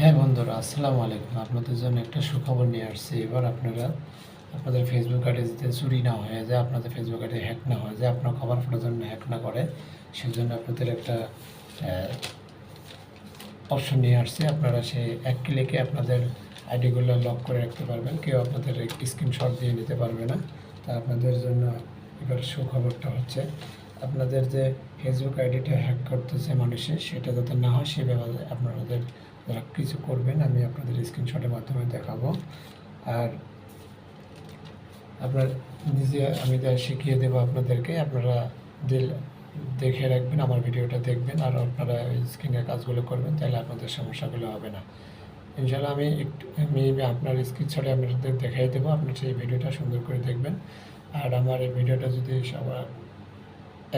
হ্যাঁ বন্ধুরা, আসসালামু আলাইকুম। আপনাদের জন্য একটা সুখবর নিয়ে আসছি। এবার আপনারা আপনাদের ফেসবুক আইডি যাতে চুরি না হয়ে যায়, আপনাদের ফেসবুক আইডি হ্যাক না হয়ে যায়, আপনার খবর ফটো জন্য হ্যাক না করে, সেজন্য আপনাদের একটা অপশন নিয়ে আসছি। আপনারা সেই এক ক্লিকে আপনাদের আইডিগুলো লক করে রাখতে পারবেন। কেউ আপনাদের স্ক্রিনশট দিয়ে নিতে পারবে না। তা আপনাদের জন্য এবার সুখবরটা হচ্ছে আপনাদের যে ফেসবুক আইডিটা হ্যাক করতেছে মানুষের সেটা যাতে না হয়, সে ব্যাপারে আপনাদের যারা কিছু করবেন, আমি আপনাদের স্ক্রিনশটের মাধ্যমে দেখাবো। আর আপনার নিজে আমি শিখিয়ে দেবো আপনাদেরকে, আপনারা দিল- দেখে রাখবেন, আমার ভিডিওটা দেখবেন, আর আপনারা স্ক্রিনের কাজগুলো করবেন, তাহলে আপনাদের সমস্যাগুলো হবে না। ইনশাল্লাহ আমি একটু, আমি আপনার স্ক্রিনশটে আপনাদের দেখাই দেবো, আপনার সেই ভিডিওটা সুন্দর করে দেখবেন। আর আমার এই ভিডিওটা যদি সবার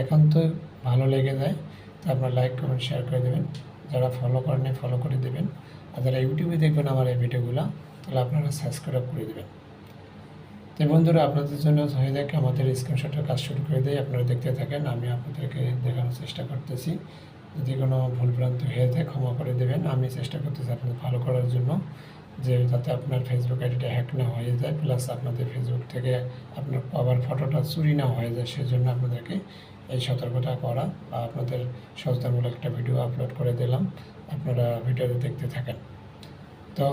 একান্ত ভালো লেগে যায়, তা আপনারা লাইক কমেন্ট শেয়ার করে দেবেন। যারা ফলো করেন ফলো করে দেবেন। আর যারা ইউটিউবে দেখবেন আমার এই ভিডিওগুলো, তাহলে আপনারা সাবস্ক্রাইব করে দেবেন। তো বন্ধুরা, আপনাদের জন্য হয়ে যাক, আমাদের স্ক্রিনশটের কাজ শুরু করে দেয় আপনারা দেখতে থাকেন, আমি আপনাদেরকে দেখানোর চেষ্টা করতেছি। যদি কোনো ভুলভ্রান্তি হয়ে যায়, ক্ষমা করে দেবেন। আমি চেষ্টা করতেছি আপনাদের ভালো করার জন্য, যে যাতে আপনার ফেসবুক আইডিটা হ্যাক না হয়ে যায় প্লাস আপনাদের ফেসবুক থেকে আপনার আবার ফটোটা চুরি না হয়ে যায়, সেজন্য আপনাদেরকে এই সতর্কতা করা বা আপনাদের সচেতনমূলক একটা ভিডিও আপলোড করে দিলাম। আপনারা ভিডিওতে দেখতে থাকেন। তো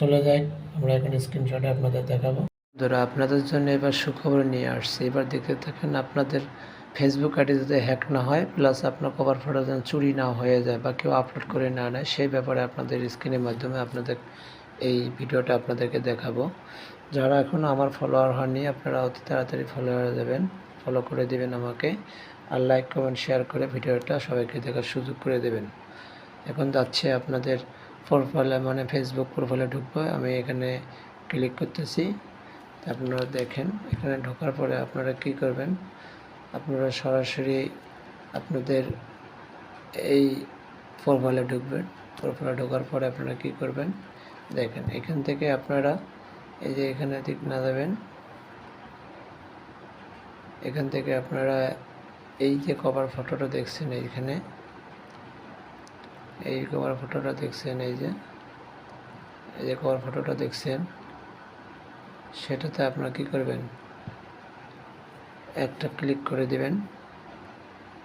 চলে যাই, আমরা এখন স্ক্রিনশটে আপনাদের দেখাবো। ধরো আপনাদের জন্য এবার সুখবর নিয়ে আসছে। এবার দেখতে থাকেন, আপনাদের ফেসবুক আইডি যাতে হ্যাক না হয় প্লাস আপনার কভার ফটো যেন চুরি না হয়ে যায় বা কেউ আপলোড করে না নেয়, সেই ব্যাপারে আপনাদের স্ক্রিনের মাধ্যমে আপনাদের এই ভিডিওটা আপনাদেরকে দেখাবো। যারা এখনও আমার ফলোয়ার হননি, আপনারা অতি তাড়াতাড়ি ফলো হয়ে যাবেন। ফলো করে দেবেন আমাকে আর লাইক কমেন্ট শেয়ার করে ভিডিওটা সবাইকে দেখার সুযোগ করে দেবেন। এখন যাচ্ছে আপনাদের প্রোফাইলে মানে ফেসবুক প্রোফাইলে ঢুকবো। আমি এখানে ক্লিক করতেছি। আপনারা দেখেন, এখানে ঢোকার পরে আপনারা কি করবেন? আপনারা সরাসরি আপনাদের এই প্রোফাইলে ঢুকবেন। প্রোফাইলে ঢোকার পরে আপনারা কি করবেন? দেখেন, এখান থেকে আপনারা এই যে এখানে দিক না যাবেন এখান থেকে আপনারা এই যে কভার ফটোটা দেখছেন এইখানে, এই কভার ফটোটা দেখছেন, এই যে এই যে কভার ফটোটা দেখছেন, সেটাতে আপনারা কি করবেন? একটা ক্লিক করে দিবেন।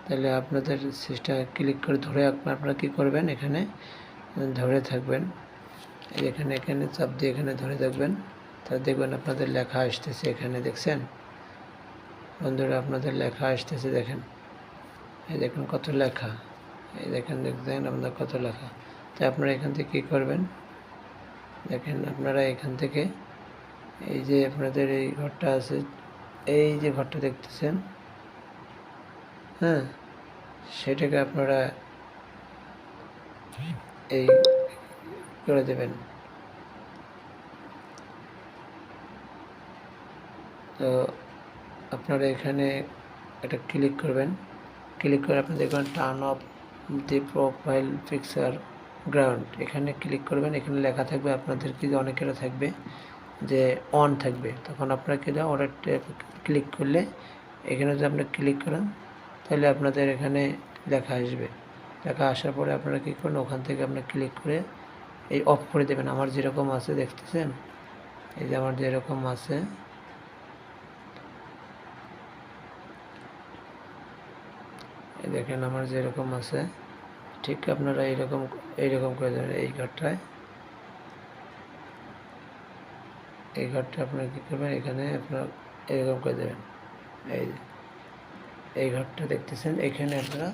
তাহলে আপনাদের সিস্টেম ক্লিক করে ধরে আপনার কী করবেন এখানে? ধরে থাকবেন। এখানে এখানে চাপ দিয়ে এখানে ধরে থাকবেন। তা দেখবেন আপনাদের লেখা আসতেছে এখানে, দেখছেন? বন্ধুরা, আপনাদের লেখা আসতেছে, দেখেন। এই দেখুন কত লেখা। এই দেখেন দেখছেন আপনাদের কত লেখা। তাই আপনারা এখান থেকে কী করবেন? দেখেন, আপনারা এখান থেকে এই যে আপনাদের এই ঘরটা আছে, এই যে ঘরটা দেখতেছেন হ্যাঁ সেটাকে আপনারা এই করে দেবেন। তো আপনারা এখানে একটা ক্লিক করবেন। ক্লিক করে আপনি দেখবেন turn off the profile picture ground এখানে ক্লিক করবেন, এখানে লেখা থাকবে আপনাদের কি অনেকেরা থাকবে, যে অন থাকবে। তখন আপনারা কি ওটা ক্লিক করলে এখানে যদি আপনি ক্লিক করেন, তাহলে আপনাদের এখানে লেখা আসবে। লেখা আসার পরে আপনারা কী করেন ওখান থেকে আপনি ক্লিক করে এই অফ করে দেবেন। আমার যেরকম আছে, দেখতেছেন? এই যে আমার যেরকম আছে দেখেন আমার যেরকম আছে, ঠিক আপনারা এইরকম এইরকম করে দেবেন এই ঘরটায়। এই ঘরটা আপনারা কী করবেন? এখানে আপনারা এরকম করে দেবেন এই এই ঘরটা দেখতেছেন, এখানে আপনারা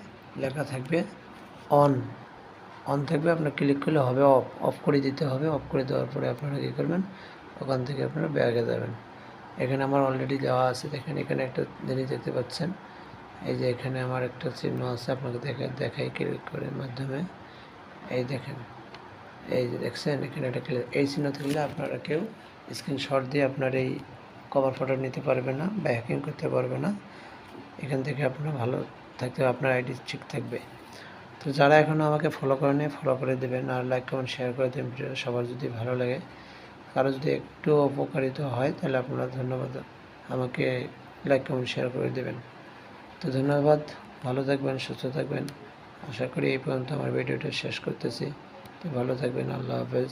লেখা থাকবে অন অন থাকবে আপনার ক্লিক করলে হবে অফ অফ করে দিতে হবে অফ করে দেওয়ার পরে আপনারা কী করবেন? ওখান থেকে আপনারা ব্যাগে যাবেন। এখানে আমার অলরেডি দেওয়া আছে, দেখেন এখানে একটা জিনিস দেখতে পাচ্ছেন। এই যে এখানে আমার একটা চিহ্ন আছে, আপনাকে দেখা, দেখাই ক্লিক করে মাধ্যমে। এই দেখেন, এই যে দেখছেন, এখানে একটা ক্লিক এই চিহ্ন থাকলে আপনারা কেউ স্ক্রিনশট দিয়ে আপনার এই কভার ফটো নিতে পারবে না বা হ্যাকিং করতে পারবে না। এখান থেকে আপনার ভালো থাকতে আপনার আইডি ঠিক থাকবে। তো যারা এখনও আমাকে ফলো করেনি ফলো করে দেবেন, আর লাইক কমেন্ট শেয়ার করে দেবেন, ভিডিওটা সবার যদি ভালো লাগে। কারও যদি একটু উপকারিত হয়, তাহলে আপনারা ধন্যবাদ, আমাকে লাইক কমেন্ট শেয়ার করে দেবেন। তো ধন্যবাদ, ভালো থাকবেন, সুস্থ থাকবেন। আশা করি এই পর্যন্ত আমার ভিডিওটা শেষ করতেছি। তো ভালো থাকবেন, আল্লাহ হাফেজ।